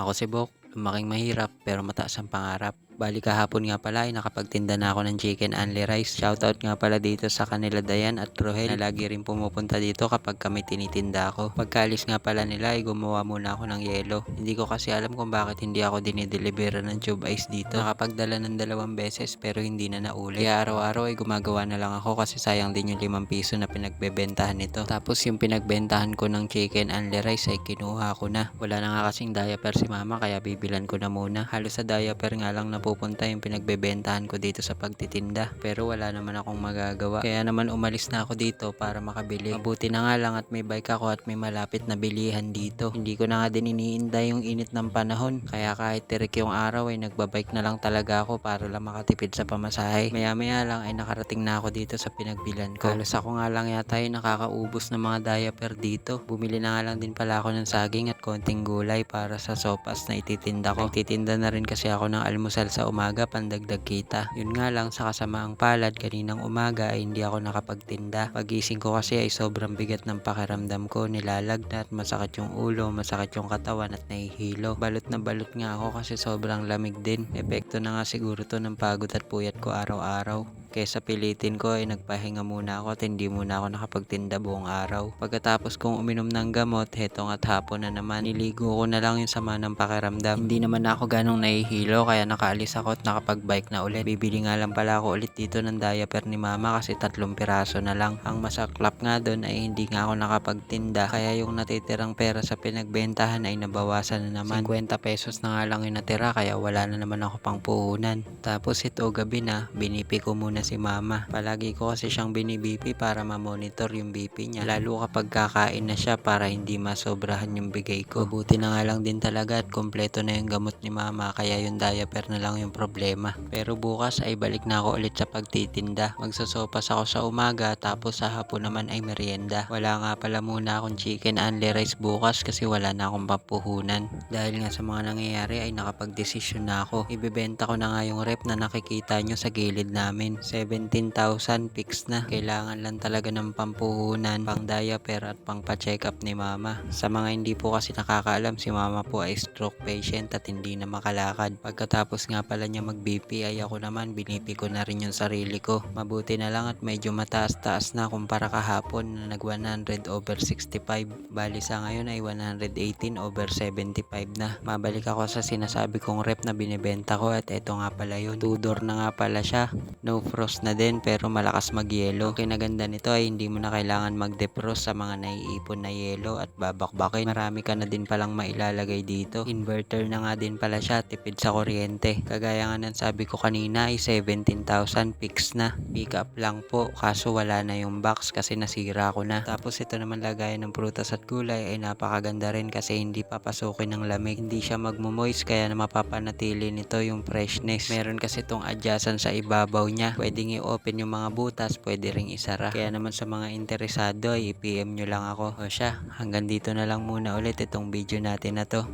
Ako si Bok, lumaking mahirap pero mataas ang pangarap. Bali kahapon nga pala ay nakapagtinda na ako ng chicken only rice. Shoutout nga pala dito sa kanila Dayan at Rohel na lagi rin pumupunta dito kapag kami tinitinda ako. Pagkaalis nga pala nila ay gumawa muna ako ng yelo. Hindi ko kasi alam kung bakit hindi ako dinideliver ng tube ice dito. Nakapagdala ng dalawang beses pero hindi na nauli. Kaya araw-araw ay gumagawa na lang ako kasi sayang din yung limang piso na pinagbebentahan nito. Tapos yung pinagbentahan ko ng chicken only rice ay kinuha ko na. Wala na nga kasing diaper si mama kaya bibilan ko na muna. Halos sa diaper nga lang napupunta yung pinagbebentahan ko dito sa pagtitinda. Pero wala naman akong magagawa. Kaya naman umalis na ako dito para makabili. Mabuti na nga lang at may bike ako at may malapit na bilihan dito. Hindi ko na nga din iniinda yung init ng panahon. Kaya kahit tirik yung araw ay nagbabike na lang talaga ako para lang makatipid sa pamasahe. Maya maya lang ay nakarating na ako dito sa pinagbilan ko. Halos ako nga lang yata yung nakakaubos ng mga diaper dito. Bumili na nga lang din pala ako ng saging at konting gulay para sa sopas na ititinda ko. Nagtitinda na rin kasi ako ng almusal sa umaga pandagdag kita. Yun nga lang sa kasamaang palad kaninang umaga ay hindi ako nakapagtinda. Pagising ko kasi ay sobrang bigat ng pakiramdam ko. Nilalagnat, masakit yung ulo, masakit yung katawan at nahihilo. Balot na balot nga ako kasi sobrang lamig din. Epekto na nga siguro to ng pagod at puyat ko araw-araw. Kesa pilitin ko ay nagpahinga muna ako at hindi muna ako nakapagtinda buong araw. Pagkatapos kong uminom ng gamot, hetong at hapon na naman, niligo ko na lang yung sama ng pakiramdam. Hindi naman ako ganong nahihilo kaya nakaalis ako at nakapag-bike na ulit. Bibili nga lang pala ako ulit dito ng diaper ni mama kasi tatlong piraso na lang. Ang masaklap nga doon ay hindi nga ako nakapagtinda kaya yung natitirang pera sa pinagbentahan ay nabawasan na naman. 50 pesos na nga lang yung natira kaya wala na naman ako pang puhunan. Tapos ito gabi na, binipi ko muna si mama. Palagi ko kasi siyang binibipi para ma-monitor yung BP niya. Lalo kapag kakain na siya para hindi masobrahan yung bigay ko. Buti na nga lang din talaga at kompleto na yung gamot ni mama kaya yung diaper na lang yung problema. Pero bukas ay balik na ako ulit sa pagtitinda. Magsasopas ako sa umaga tapos sa hapon naman ay merienda. Wala nga pala muna akong chicken only rice bukas kasi wala na akong papuhunan. Dahil nga sa mga nangyayari ay nakapag-desisyon na ako. Ibebenta ko na nga yung rep na nakikita nyo sa gilid namin. 17,000 fix na. Kailangan lang talaga ng pampuhunan, pang diaper at pang pa-check up ni mama. Sa mga hindi po kasi nakakaalam, si mama po ay stroke patient at hindi na makalakad. Pagkatapos nga pala niya mag-BP ay ako naman binipi ko na rin yung sarili ko. Mabuti na lang at medyo mataas-taas na kumpara kahapon na nag 100 over 65. Bali sa ngayon ay 118 over 75 na. Mabalik ako sa sinasabi kong rep na binibenta ko at eto nga pala yun. Two door na nga pala siya. No frost na din pero malakas mag-yelo. Kinaganda nito ay hindi mo na kailangan mag-defrost sa mga naiipon na yelo at babakbakin. Marami ka na din palang mailalagay dito. Inverter na nga din pala siya, tipid sa kuryente. Kagaya nga ng sabi ko kanina ay 17,000 fix na. Pick up lang po kaso wala na yung box kasi nasira ko na. Tapos ito naman lagayan ng prutas at gulay ay napakaganda rin kasi hindi papasukin ng lamig. Hindi siya magmo-moist kaya na mapapanatili nito yung freshness. Meron kasi itong adjacent sa ibabaw niya. Pwedeng i-open yung mga butas, pwede ring isara. Kaya naman sa mga interesado ay i-PM nyo lang ako. O siya, hanggang dito na lang muna ulit itong video natin na to.